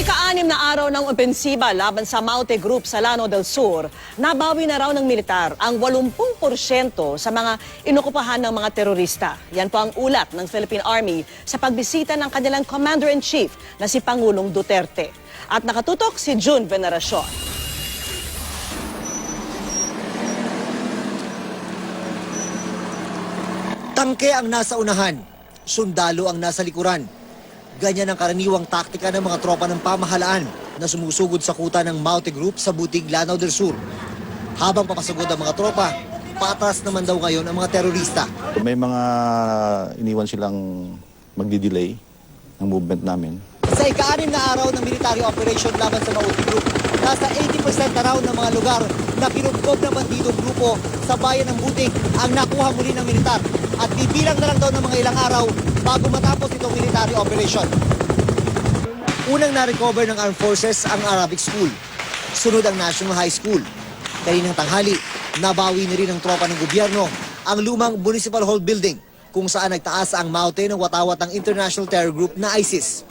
ika-anim na araw ng opensiba laban sa Maute Group sa Lano del Sur, nabawi na raw ng militar ang 80% sa mga inukupahan ng mga terorista. Yan po ang ulat ng Philippine Army sa pagbisita ng kanilang Commander-in-Chief na si Pangulong Duterte. At nakatutok si June Veneracion. Tangke ang nasa unahan, sundalo ang nasa likuran. Ganyan ang karaniwang taktika ng mga tropa ng pamahalaan na sumusugod sa kuta ng Maute Group sa Butig, Lanao del Sur. Habang papasagod ang mga tropa, patas naman daw ngayon ang mga terorista. May mga iniwan silang magdi-delay ng movement namin. Sa ika-anim na araw ng military operation laban sa Maute Group, nasa 80% na raw ng mga lugar na kinubkob ng bandidong grupo sa bayan ng Butig ang nakuha muli ng militar at bibilang na lang daw ng mga ilang araw bago matapos itong military operation. Unang na-recover ng Armed Forces ang Arabic School. Sunod ang National High School. Kaninang tanghali, nabawi na rin ng tropa ng gobyerno ang lumang Municipal Hall Building kung saan nagtaas ang mountain ng watawat ng International Terror Group na ISIS.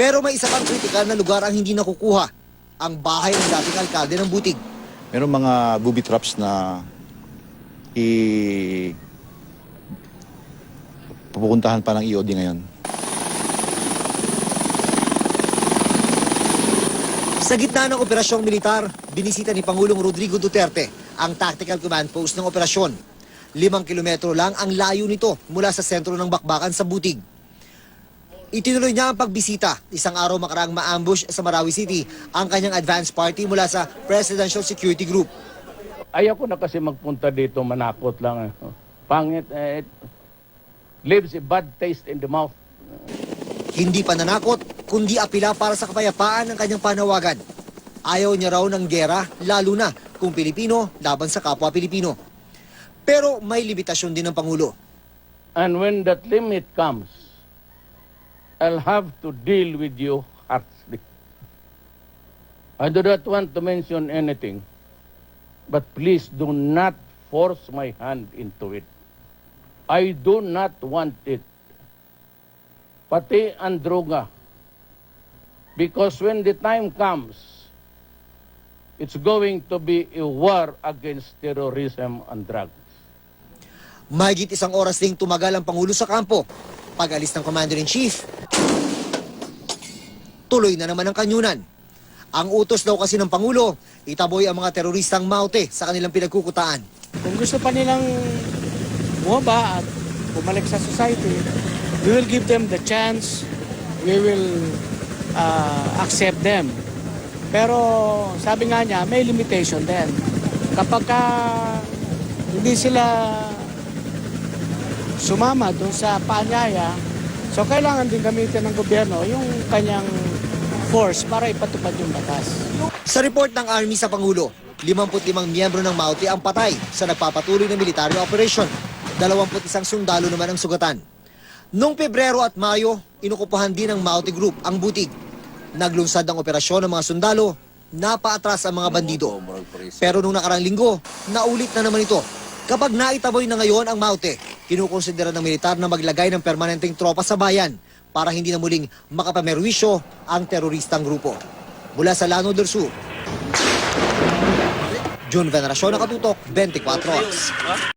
Pero may isa pang kritikal na lugar ang hindi nakukuha, ang bahay ng dating alkalde ng Butig. Meron mga booby traps na i pupuntahan pa ng EOD ngayon. Sa gitna ng operasyong militar, binisita ni Pangulong Rodrigo Duterte ang Tactical Command Post ng operasyon. Limang kilometro lang ang layo nito mula sa sentro ng bakbakan sa Butig. Itinuloy niya ang pagbisita, isang araw makaraang ma-ambush sa Marawi City ang kanyang advance party mula sa Presidential Security Group. Ayaw ko na kasi magpunta dito, manakot lang. eh. Pangit, eh, it leaves a bad taste in the mouth. Hindi pananakot, kundi apila para sa kapayapaan ng kanyang panawagan. Ayaw niya raw ng gera, lalo na kung Pilipino laban sa kapwa Pilipino. Pero may limitasyon din ng Pangulo. And when that limit comes, I'll have to deal with you harshly. I do not want to mention anything, but please do not force my hand into it. I do not want it. Pati ang droga. Because when the time comes, it's going to be a war against terrorism and drugs. Mahigit isang oras ding tumagal ang Pangulo sa kampo. Pag-alis ng Commander-in-Chief, tuloy na naman ang kanyunan. Ang utos daw kasi ng Pangulo, itaboy ang mga teroristang maute sa kanilang pinagkukutaan. Kung gusto pa nilang bumaba at bumalik sa society, we will give them the chance, we will uh, accept them. Pero sabi nga niya, may limitation din. Kapag ka hindi sila sumama doon sa paanyaya, so kailangan din gamitin ng gobyerno yung kanyang force para ipatupad yung batas. Sa report ng Army sa Pangulo, 55 miyembro ng Maute ang patay sa nagpapatuloy na military operation. 21 sundalo naman ang sugatan. Noong Pebrero at Mayo, inukupahan din ng Maute Group ang butig. Naglunsad ang operasyon ng mga sundalo, napaatras ang mga bandido. Pero nung nakarang linggo, naulit na naman ito. Kapag naitaboy na ngayon ang Maute, kinukonsidera ng militar na maglagay ng permanenteng tropa sa bayan para hindi na muling makapamerwisyo ang teroristang grupo. Mula sa Lano del Sur, June Veneracion, Nakatutok, 24 Oras.